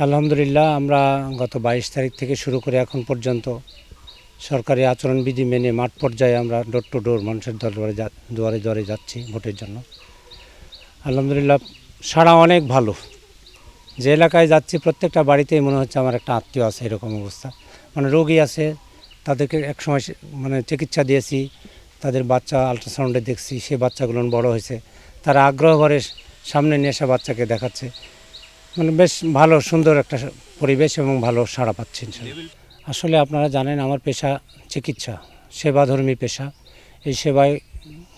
আলহামদুলিল্লাহ, আমরা গত বাইশ তারিখ থেকে শুরু করে এখন পর্যন্ত সরকারি আচরণবিধি মেনে মাঠ পর্যায়ে আমরা ডোর টু ডোর মানুষের দরবারে দুয়ারে দুয়ারে যাচ্ছি ভোটের জন্য। আলহামদুলিল্লাহ সারা অনেক ভালো। যে এলাকায় যাচ্ছি প্রত্যেকটা বাড়িতেই মনে হচ্ছে আমার একটা আত্মীয় আছে এরকম অবস্থা। মানে রোগী আছে, তাদেরকে একসময় সে- মানে চিকিৎসা দিয়েছি, তাদের বাচ্চা আলট্রাসাউন্ডে দেখছি, সে বাচ্চাগুলো বড় হয়েছে। তারা আগ্রহ করে সামনে নিয়ে এসে বাচ্চাকে দেখাচ্ছে। মানে বেশ ভালো, সুন্দর একটা পরিবেশ এবং ভালো সাড়া পাচ্ছেন আসলে আপনারা জানেন আমার পেশা চিকিৎসা, সেবাধর্মী পেশা। এই সেবায়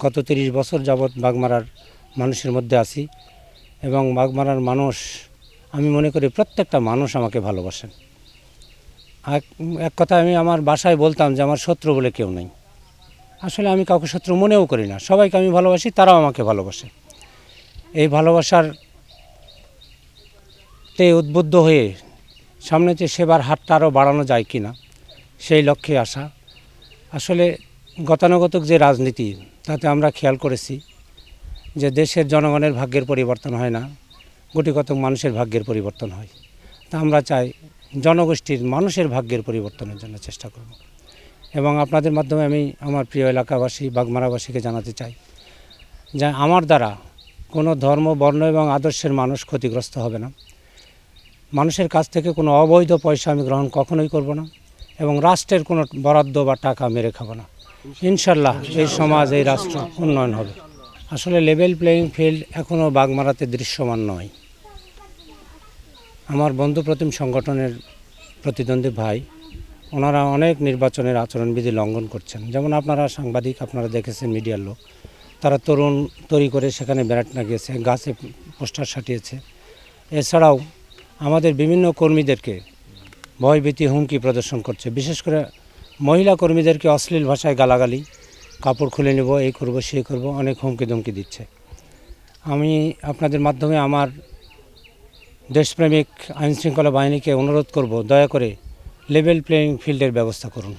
গত তিরিশ বছর যাবৎ বাগমারার মানুষের মধ্যে আছি এবং বাগমারার মানুষ, আমি মনে করি প্রত্যেকটা মানুষ আমাকে ভালোবাসেন। এক কথা আমি আমার বাসায় বলতাম যে আমার শত্রু বলে কেউ নেই। আসলে আমি কাউকে শত্রু মনেও করি না। সবাইকে আমি ভালোবাসি, তারাও আমাকে ভালোবাসে। এই ভালোবাসার তে উদ্বুদ্ধ হয়ে সামনে যে সেবার হাতটা আরও বাড়ানো যায় কি না, সেই লক্ষ্যে আসা। আসলে গতানুগতিক যে রাজনীতি, তাতে আমরা খেয়াল করেছি যে দেশের জনগণের ভাগ্যের পরিবর্তন হয় না গুটিগত মানুষের ভাগ্যের পরিবর্তন হয়। তা আমরা চাই জনগোষ্ঠীর মানুষের ভাগ্যের পরিবর্তনের জন্য চেষ্টা করব। এবং আপনাদের মাধ্যমে আমি আমার প্রিয় এলাকাবাসী, বাগমারাবাসীকে জানাতে চাই যে আমার দ্বারা কোনো ধর্ম, বর্ণ এবং আদর্শের মানুষ ক্ষতিগ্রস্ত হবে না। মানুষের কাছ থেকে কোনো অবৈধ পয়সা আমি গ্রহণ কখনোই করব না এবং রাষ্ট্রের কোনো বরাদ্দ বা টাকা মেরে খাব না। ইনশাল্লাহ এই সমাজ, এই রাষ্ট্র উন্নয়ন হবে। আসলে লেভেল প্লেয়িং ফিল্ড এখনও বাগমারাতে দৃশ্যমান নয়। আমার বন্ধু প্রতিম সংগঠনের প্রতিদ্বন্দ্বী ভাই, ওনারা অনেক নির্বাচনের আচরণবিধি লঙ্ঘন করছেন। যেমন আপনারা সাংবাদিক, আপনারা দেখেছেন মিডিয়ার লোক। তারা তরুণ তৈরি করে সেখানে ব্যারাট লাগিয়েছে গাছে পোস্টার সাটিয়েছে। এছাড়াও আমাদের বিভিন্ন কর্মীদেরকে ভয়ভীতি, হুমকি প্রদর্শন করছে। বিশেষ করে মহিলা কর্মীদেরকে অশ্লীল ভাষায় গালাগালি, কাপড় খুলে নেব, এই করব, সে করব, অনেক হুমকি ধুমকি দিচ্ছে। আমি আপনাদের মাধ্যমে আমার দেশপ্রেমিক আইনশৃঙ্খলা বাহিনীকে অনুরোধ করব, দয়া করে লেভেল প্লেয়িং ফিল্ডের ব্যবস্থা করুন।